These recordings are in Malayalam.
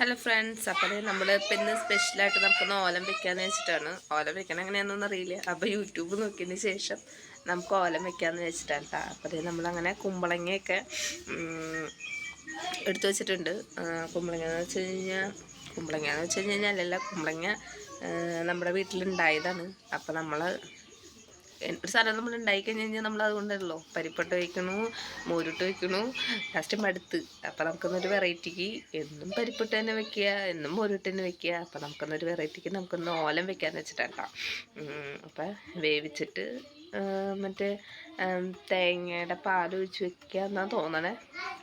ഹലോ ഫ്രണ്ട്സ് അപ്പോൾ നമ്മൾ ഇപ്പം സ്പെഷ്യലായിട്ട് നമുക്കൊന്ന് ഓലം വെക്കാന്ന് വെച്ചിട്ടാണ്. ഓലം വെക്കണം എങ്ങനെയാണെന്നൊന്നും അറിയില്ല. അപ്പോൾ യൂട്യൂബ് നോക്കിയതിന് ശേഷം നമുക്ക് ഓലം വെക്കാമെന്ന് വെച്ചിട്ടാണ് കേട്ടോ അതേ നമ്മളങ്ങനെ കുമ്പളങ്ങയൊക്കെ എടുത്തു വെച്ചിട്ടുണ്ട്. കുമ്പളങ്ങ എന്ന് വെച്ച് കഴിഞ്ഞാൽ കുമ്പളങ്ങ എന്ന് വെച്ച് കഴിഞ്ഞാൽ അല്ലല്ല കുമ്പളങ്ങ നമ്മുടെ വീട്ടിലുണ്ടായതാണ്. അപ്പോൾ നമ്മൾ ഒരു സാധനം നമ്മൾ ഉണ്ടായി കഴിഞ്ഞ് കഴിഞ്ഞാൽ നമ്മൾ അതുകൊണ്ടല്ലോ പരിപ്പിട്ട് വയ്ക്കണു മോരിട്ട് വയ്ക്കണു ലാസ്റ്റ് മടുത്ത്. അപ്പം നമുക്കൊന്നൊരു വെറൈറ്റിക്ക് എന്നും പരിപ്പിട്ട് തന്നെ വെക്കുക എന്നും മോരിട്ട് തന്നെ വെക്കുക. അപ്പം നമുക്കൊന്നൊരു വെറൈറ്റിക്ക് നമുക്കൊന്ന് ഓലം വെക്കാമെന്ന് വെച്ചിട്ടാണ് കേട്ടോ അപ്പം വേവിച്ചിട്ട് മറ്റേ തേങ്ങയുടെ പാൽ ഒഴിച്ച് വെക്കുക എന്നാണ് തോന്നണേ.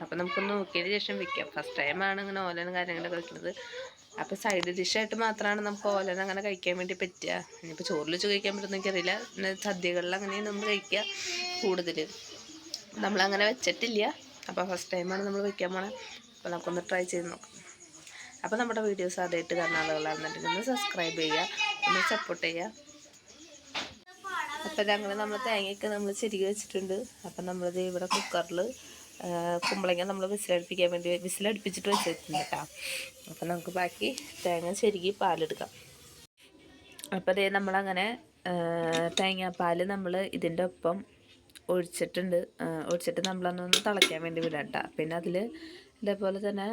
അപ്പം നമുക്കൊന്ന് നോക്കിയതിന് ശേഷം വെക്കാം. ഫസ്റ്റ് ടൈമാണ് ഇങ്ങനെ ഓലനും കാര്യങ്ങളൊക്കെ വെക്കുന്നത് അപ്പോൾ സൈഡ് ഡിഷായിട്ട് മാത്രമാണ് നമുക്ക് ഓലൻ അങ്ങനെ കഴിക്കാൻ വേണ്ടി പറ്റുക. ഇനിയിപ്പോൾ ചോറിൽ വെച്ച് കഴിക്കാൻ പറ്റുമെന്ന് എനിക്കറിയില്ല. സദ്യകളിൽ അങ്ങനെയാണ് നമ്മൾ കഴിക്കുക കൂടുതൽ നമ്മളങ്ങനെ വെച്ചിട്ടില്ല. അപ്പോൾ ഫസ്റ്റ് ടൈമാണ് നമ്മൾ വെക്കാൻ പോണത് അപ്പോൾ നമുക്കൊന്ന് ട്രൈ ചെയ്ത് നോക്കാം. അപ്പോൾ നമ്മുടെ വീഡിയോസ് ആദ്യമായിട്ട് കാണുന്ന ആളുകളാണെന്നുണ്ടെങ്കിൽ ഒന്ന് സബ്സ്ക്രൈബ് ചെയ്യുക. ഒന്ന് സപ്പോർട്ട് ചെയ്യുക. അപ്പോൾ ഞങ്ങൾ നമ്മൾ തേങ്ങയൊക്കെ നമ്മൾ ചെരുകി വെച്ചിട്ടുണ്ട്. അപ്പം നമ്മളിത് ഇവിടെ കുക്കറിൽ കുമ്പളങ്ങ നമ്മൾ വിസിലടുപ്പിക്കാൻ വേണ്ടി വിസിലടുപ്പിച്ചിട്ട് വെച്ചിട്ടുണ്ട് കേട്ടോ. അപ്പം നമുക്ക് ബാക്കി തേങ്ങ ചെരുകി പാലെടുക്കാം. അപ്പോൾ അതേ നമ്മളങ്ങനെ തേങ്ങ തേങ്ങാപ്പാൽ നമ്മൾ ഇതിന്റെ ഒപ്പം ഒഴിച്ചിട്ടുണ്ട്. ഒഴിച്ചിട്ട് നമ്മളൊന്നൊന്ന് തിളയ്ക്കാൻ വേണ്ടി വിടാം കേട്ടോ. പിന്നെ അതിൽ ഇതേപോലെ തന്നെ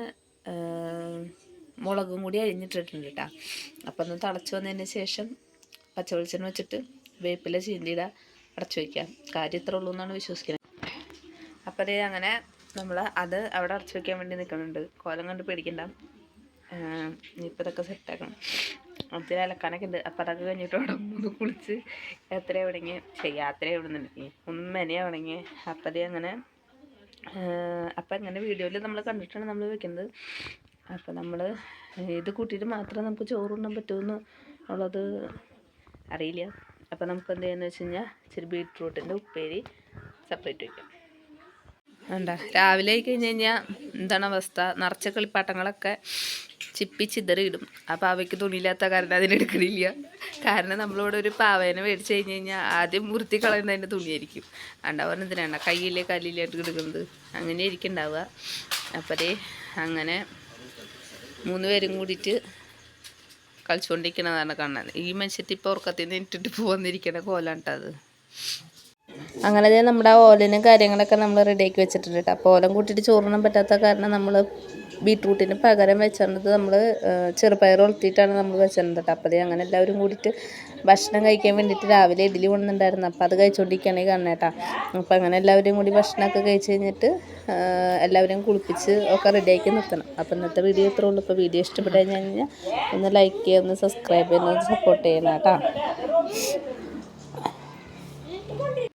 മുളകും കൂടി അരിഞ്ഞിട്ടിട്ടുണ്ട് കേട്ടോ. അപ്പം ഒന്ന് തിളച്ച് വന്നതിന് ശേഷം പച്ചവെളിച്ചെണ്ണ വെച്ചിട്ട് വേപ്പില ചീന്തിയിട അടച്ചു വയ്ക്കാം കാര്യം ഇത്ര ഉള്ളൂ എന്നാണ് വിശ്വസിക്കുന്നത്. അപ്പോൾ അതേ അങ്ങനെ നമ്മൾ അത് അവിടെ അടച്ചു വെക്കാൻ വേണ്ടി നിൽക്കുന്നുണ്ട്. കോലം കണ്ട് പേടിക്കണ്ട. ഇപ്പം ഇതൊക്കെ സെറ്റാക്കണം അതിൽ അലക്കാനൊക്കെ ഉണ്ട്. അപ്പം അതൊക്കെ കഴിഞ്ഞിട്ട് അവിടെ ഒന്ന് കുളിച്ച് യാത്ര എവിടെങ്ങി യാത്ര എവിടുന്നുണ്ടെങ്കിൽ ഒന്ന് മെനയാവണമെങ്കിൽ അപ്പം അതേ അങ്ങനെ അപ്പം അങ്ങനെ വീഡിയോയിൽ നമ്മൾ കണ്ടിട്ടാണ് നമ്മൾ വെക്കുന്നത്. അപ്പം നമ്മൾ ഇത് കൂട്ടിയിട്ട് മാത്രമേ നമുക്ക് ചോറുണ്ണാൻ പറ്റുമെന്ന് ഉള്ളത് അറിയില്ല. അപ്പം നമുക്ക് എന്ത് ചെയ്യുന്നത് വെച്ച് കഴിഞ്ഞാൽ ഇച്ചിരി ബീട്രൂട്ടിന്റെ ഉപ്പേരി സെപ്പറേറ്റ് വയ്ക്കാം വേണ്ട രാവിലെ ആയി കഴിഞ്ഞ് കഴിഞ്ഞാൽ എന്താണ് അവസ്ഥ? നിറച്ച കളിപ്പാട്ടങ്ങളൊക്കെ ചിപ്പി ചിതറിയിടും ആ അവയ്ക്ക് തുണിയില്ലാത്ത കാരണം അതിനെടുക്കണില്ല കാരണം നമ്മളിവിടെ ഒരു പാവേനെ മേടിച്ച് കഴിഞ്ഞ് കഴിഞ്ഞാൽ ആദ്യം മുറുത്തി കളയുന്നതിന്റെ തുണിയായിരിക്കും. ഉണ്ടാവുന്ന എന്തിനാണ് കയ്യിലെ കല്ലിലായിട്ട് കിടക്കുന്നത്. അങ്ങനെ ആയിരിക്കും ഉണ്ടാവുക അപ്പോൾ അങ്ങനെ മൂന്ന് പേരും കൂടിയിട്ട് കളിച്ചുകൊണ്ടിരിക്കണതാണ് കാണാൻ ഈ മനുഷ്യത്തി ഇപ്പോൾ ഉറക്കത്തിൽ നിന്ന് ഇട്ടിട്ട് പോന്നിരിക്കണ കോലാണ് അത് അങ്ങനെ നമ്മുടെ ഓലനും കാര്യങ്ങളൊക്കെ നമ്മൾ റെഡിയാക്കി വെച്ചിട്ടുണ്ട് കേട്ടോ. അപ്പോൾ ഓലം കൂട്ടിയിട്ട് ചോറിനും പറ്റാത്ത കാരണം നമ്മൾ ബീട്രൂട്ടിന് പകരം വെച്ചിരുന്നത് നമ്മൾ ചെറുപയർ ഉളത്തിയിട്ടാണ് നമ്മൾ വെച്ചിരുന്നത് കേട്ടോ. അപ്പോൾ അങ്ങനെ എല്ലാവരും കൂടിയിട്ട് ഭക്ഷണം കഴിക്കാൻ വേണ്ടിയിട്ട് രാവിലെ ഇഡ്ഡലി കൊണ്ടുണ്ടായിരുന്നു അപ്പോൾ അത് കഴിച്ചുകൊണ്ടിരിക്കുകയാണ് കണ്ണേട്ടാ അപ്പോൾ അങ്ങനെ എല്ലാവരും കൂടി ഭക്ഷണമൊക്കെ കഴിച്ച് കഴിഞ്ഞിട്ട് എല്ലാവരും കുളിപ്പിച്ച് ഒക്കെ റെഡിയാക്കി നിർത്തണം. അപ്പോൾ ഇന്നത്തെ വീഡിയോ ഇത്രേ ഉള്ളൂ. ഇപ്പോൾ വീഡിയോ ഇഷ്ടപ്പെട്ടു കഴിഞ്ഞാൽ ഒന്ന് ലൈക്ക് ചെയ്യുക ഒന്ന് സബ്സ്ക്രൈബ് ചെയ്യുക ഒന്ന് സപ്പോർട്ട് ചെയ്യണം കേട്ടോ.